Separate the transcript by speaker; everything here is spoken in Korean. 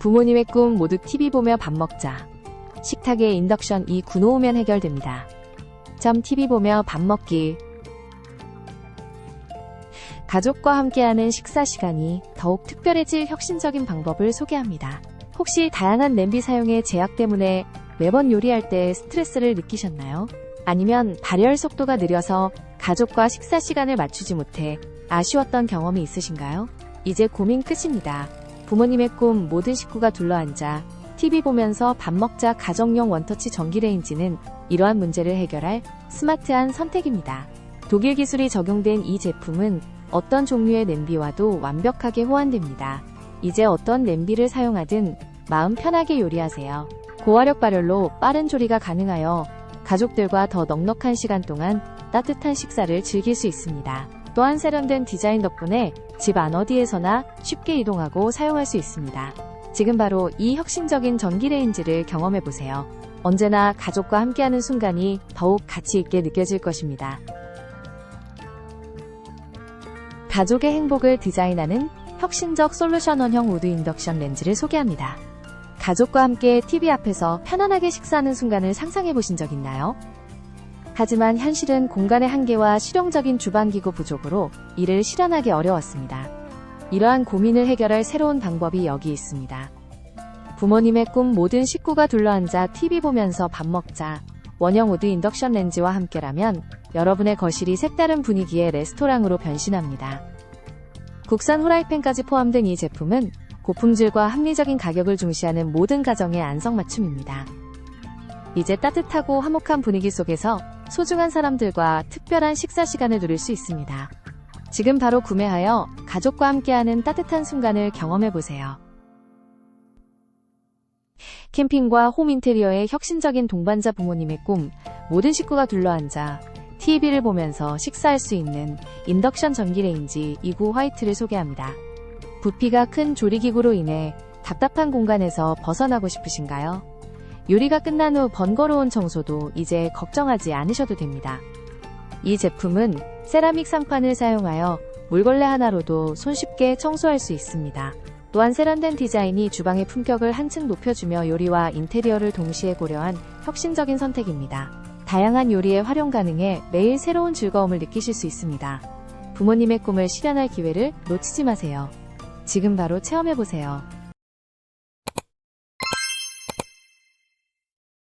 Speaker 1: 부모님의 꿈 모두 TV 보며 밥 먹자. 식탁에 인덕션 이 구놓으면 해결됩니다. 점 TV 보며 밥 먹기. 가족과 함께하는 식사 시간이 더욱 특별해질 혁신적인 방법을 소개합니다. 혹시 다양한 냄비 사용의 제약 때문에 매번 요리할 때 스트레스를 느끼셨나요? 아니면 발열 속도가 느려서 가족과 식사 시간을 맞추지 못해 아쉬웠던 경험이 있으신가요? 이제 고민 끝입니다. 부모님의 꿈 모든 식구가 둘러앉아 TV 보면서 밥 먹자 가정용 원터치 전기레인지는 이러한 문제를 해결할 스마트한 선택입니다. 독일 기술이 적용된 이 제품은 어떤 종류의 냄비와도 완벽하게 호환됩니다. 이제 어떤 냄비를 사용하든 마음 편하게 요리하세요. 고화력 발열로 빠른 조리가 가능하여 가족들과 더 넉넉한 시간 동안 따뜻한 식사를 즐길 수 있습니다. 또한 세련된 디자인 덕분에 집 안 어디에서나 쉽게 이동하고 사용할 수 있습니다. 지금 바로 이 혁신적인 전기레인지를 경험해 보세요. 언제나 가족과 함께하는 순간이 더욱 가치 있게 느껴질 것입니다. 가족의 행복을 디자인하는 혁신적 솔루션 원형 우드 인덕션 렌즈를 소개합니다. 가족과 함께 TV 앞에서 편안하게 식사하는 순간을 상상해 보신 적 있나요? 하지만 현실은 공간의 한계와 실용적인 주방기구 부족으로 이를 실현하기 어려웠습니다. 이러한 고민을 해결할 새로운 방법이 여기 있습니다. 부모님의 꿈 모든 식구가 둘러앉아 TV 보면서 밥 먹자. 원형 우드 인덕션 렌즈와 함께라면 여러분의 거실이 색다른 분위기의 레스토랑으로 변신합니다. 국산 후라이팬까지 포함된 이 제품은 고품질과 합리적인 가격을 중시하는 모든 가정의 안성맞춤입니다. 이제 따뜻하고 화목한 분위기 속에서 소중한 사람들과 특별한 식사 시간을 누릴 수 있습니다. 지금 바로 구매하여 가족과 함께하는 따뜻한 순간을 경험해 보세요. 캠핑과 홈 인테리어의 혁신적인 동반자 부모님의 꿈, 모든 식구가 둘러앉아 TV를 보면서 식사할 수 있는 인덕션 전기레인지 2구 화이트를 소개합니다. 부피가 큰 조리기구로 인해 답답한 공간에서 벗어나고 싶으신가요? 요리가 끝난 후 번거로운 청소도 이제 걱정하지 않으셔도 됩니다. 이 제품은 세라믹 상판을 사용하여 물걸레 하나로도 손쉽게 청소할 수 있습니다. 또한 세련된 디자인이 주방의 품격을 한층 높여주며 요리와 인테리어를 동시에 고려한 혁신적인 선택입니다. 다양한 요리에 활용 가능해 매일 새로운 즐거움을 느끼실 수 있습니다. 부모님의 꿈을 실현할 기회를 놓치지 마세요. 지금 바로 체험해보세요.